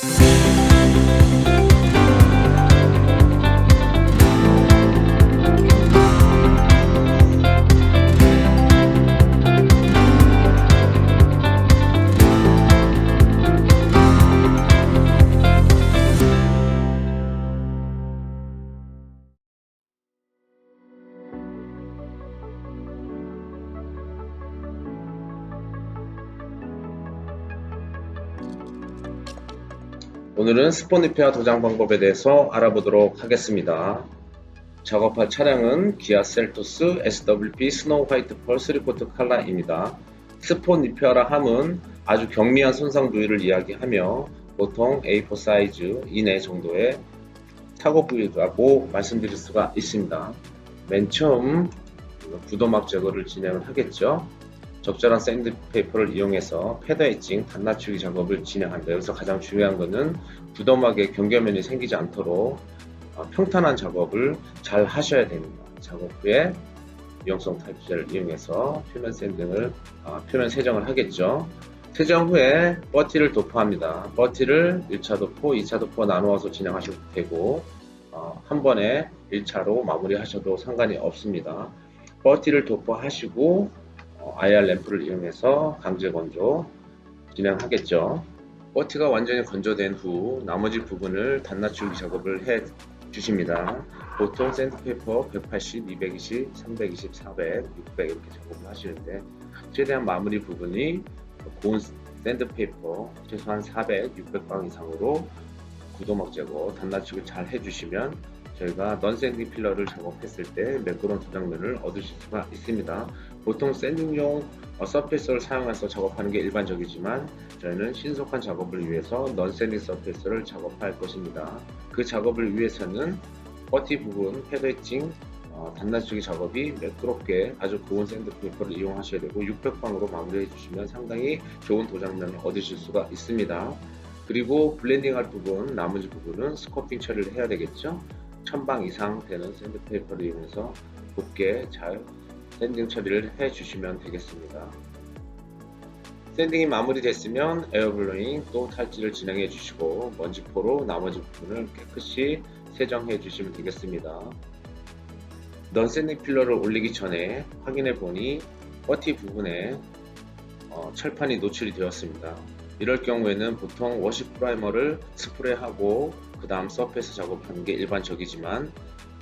Thank. 오늘은 리페어 도장 방법에 대해서 알아보도록 하겠습니다. 작업할 차량은 기아 셀토스 SWP 스노우 화이트 펄 3코트 칼라입니다. 스폰 리페어라 함은 아주 경미한 손상 부위를 이야기하며 보통 A4 사이즈 이내 정도의 사고 부위라고 말씀드릴 수가 있습니다. 맨 처음 부도막 제거를 진행을 하겠죠. 적절한 샌드페이퍼를 이용해서 패더 엣징, 단맞추기 작업을 진행한다. 여기서 가장 중요한 것은 부도막에 경계면이 생기지 않도록 어, 평탄한 작업을 잘 하셔야 됩니다. 작업 후에 유용성 타입제를 이용해서 표면 샌딩을, 어, 표면 세정을 하겠죠. 세정 후에 버티를 도포합니다. 버티를 1차 도포, 2차 도포 나누어서 진행하셔도 되고 어, 한 번에 1차로 마무리하셔도 상관이 없습니다. 버티를 도포하시고 어, IR 램프를 이용해서 강제 건조 진행하겠죠. 버티가 완전히 건조된 후 나머지 부분을 단낮추기 작업을 해 주십니다. 보통 샌드페이퍼 180, 220, 320, 400, 600 이렇게 작업을 하시는데 최대한 마무리 부분이 고온 샌드페이퍼 최소한 400, 600방 이상으로 구도막 제거, 단낮추기 잘 해주시면 저희가 넌 샌딩 필러를 작업했을 때 매끄러운 도장면을 얻으실 수가 있습니다. 보통 샌딩용 어, 서페이스를 사용해서 작업하는 게 일반적이지만 저희는 신속한 작업을 위해서 넌 샌딩 서페이스를 작업할 것입니다. 그 작업을 위해서는 버티 부분 패드칭 어, 단낮추기 작업이 매끄럽게 아주 고운 샌드페이퍼를 이용하셔야 되고 600방으로 마무리해 주시면 상당히 좋은 도장면을 얻으실 수가 있습니다. 그리고 블렌딩 할 부분, 나머지 부분은 스코핑 처리를 해야 되겠죠. 1000방 이상 되는 샌드페이퍼를 이용해서 곱게 잘 샌딩 처리를 해 주시면 되겠습니다. 샌딩이 마무리됐으면 에어블로잉 또 탈지를 진행해 주시고 먼지포로 나머지 부분을 깨끗이 세정해 주시면 되겠습니다. 넌 샌딩 필러를 올리기 전에 확인해 보니 버티 부분에 어, 철판이 노출이 되었습니다. 이럴 경우에는 보통 워시 프라이머를 스프레이하고 그 다음 서페이스 작업하는 게 일반적이지만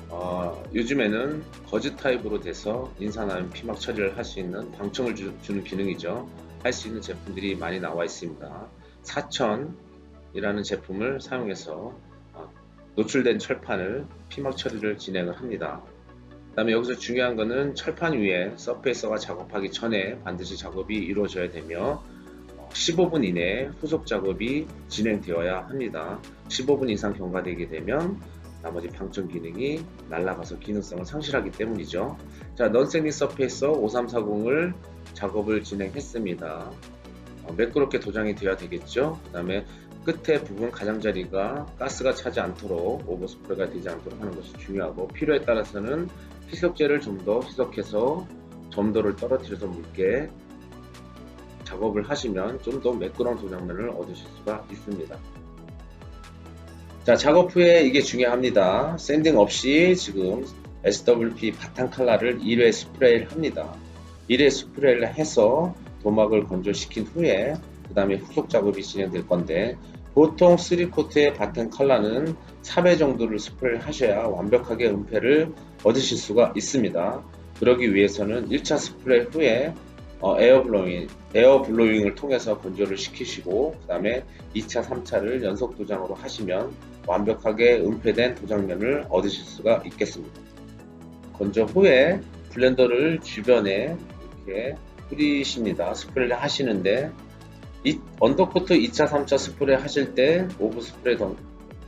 어, 요즘에는 거즈 타입으로 돼서 인산화염 피막 처리를 할 수 있는 방청을 주, 는 기능이죠. 할 수 있는 제품들이 많이 나와 있습니다. 4000이라는 제품을 사용해서 어, 노출된 철판을 피막 처리를 진행을 합니다. 그 다음에 여기서 중요한 것은 철판 위에 서페이서가 작업하기 전에 반드시 작업이 이루어져야 되며 15분 이내에 후속 작업이 진행되어야 합니다. 15분 이상 경과되게 되면 나머지 방청 기능이 날아가서 기능성을 상실하기 때문이죠. 자, 넌센리 서페이서 5340을 작업을 진행했습니다. 어, 매끄럽게 도장이 되어야 되겠죠. 그 다음에 끝에 부분 가장자리가 가스가 차지 않도록 오버스프레가 되지 않도록 하는 것이 중요하고 필요에 따라서는 희석제를 좀 더 희석해서 점도를 떨어뜨려서 묽게 작업을 하시면 좀 더 매끄러운 도장면을 얻으실 수가 있습니다. 자, 작업 후에 이게 중요합니다. 샌딩 없이 지금 SWP 바탕 칼라를 1회 스프레이를 합니다. 1회 스프레이를 해서 도막을 건조시킨 후에 그 다음에 후속 작업이 진행될 건데 보통 3코트의 바탕 칼라는 3회 정도를 스프레이를 하셔야 완벽하게 은폐를 얻으실 수가 있습니다. 그러기 위해서는 1차 스프레이 후에 어, 에어 블로잉, 에어 블로잉을 통해서 건조를 시키시고 그 다음에 2차, 3차를 연속 도장으로 하시면 완벽하게 은폐된 도장면을 얻으실 수가 있겠습니다. 건조 후에 블렌더를 주변에 이렇게 뿌리십니다. 스프레이를 하시는데 이 언더코트 2차, 3차 스프레이 하실 때 오브 스프레이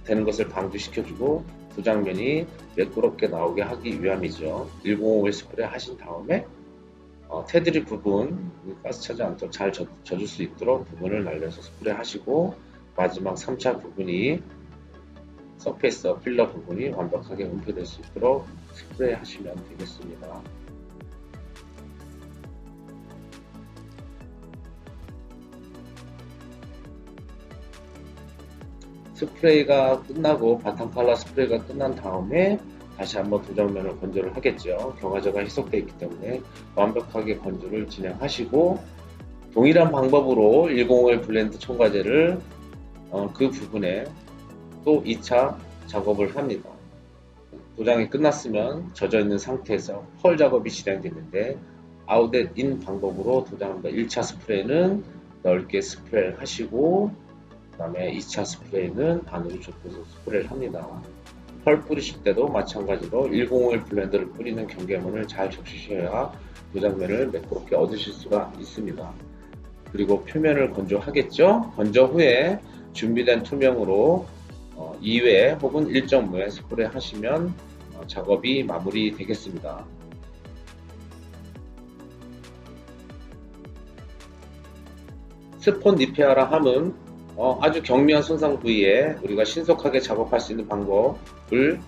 되는 것을 방지시켜주고 도장면이 매끄럽게 나오게 하기 위함이죠. 1051 스프레이 하신 다음에 어, 테두리 부분 가스 차지 않도록 잘 젖, 젖을 수 있도록 부분을 날려서 스프레이 하시고 마지막 3차 부분이 서페이스 필러 부분이 완벽하게 은폐될 수 있도록 스프레이 하시면 되겠습니다. 스프레이가 끝나고 바탕 칼라 스프레이가 끝난 다음에 다시 한번 도장면을 건조를 하겠죠. 경화제가 희석되어 있기 때문에 완벽하게 건조를 진행하시고 동일한 방법으로 101 블렌드 첨가제를 어, 그 부분에 또 2차 작업을 합니다. 도장이 끝났으면 젖어 있는 상태에서 펄 작업이 진행되는데 아웃렛 인 방법으로 도장합니다. 1차 스프레이는 넓게 스프레이를 하시고 그 다음에 2차 스프레이는 안으로 좁혀서 스프레이를 합니다. 펄 뿌리실 때도 마찬가지로 101 블렌더를 뿌리는 경계문을 잘 적시셔야 도장면을 매끄럽게 얻으실 수가 있습니다. 그리고 표면을 건조하겠죠? 건조 후에 준비된 투명으로 어, 2회 혹은 1.5회 스프레이 하시면 어, 작업이 마무리 되겠습니다. 스폰 리페어라 함은 어, 아주 경미한 손상 부위에 우리가 신속하게 작업할 수 있는 방법을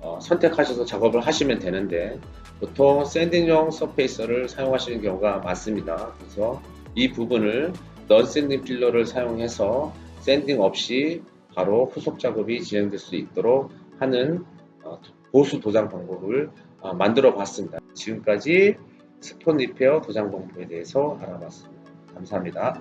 어, 선택하셔서 작업을 하시면 되는데 보통 샌딩용 서페이서를 사용하시는 경우가 많습니다. 그래서 이 부분을 넌 샌딩 필러를 사용해서 샌딩 없이 바로 후속 작업이 진행될 수 있도록 하는 어, 보수 도장 방법을 어, 만들어 봤습니다. 지금까지 스폰 리페어 도장 방법에 대해서 알아봤습니다. 감사합니다.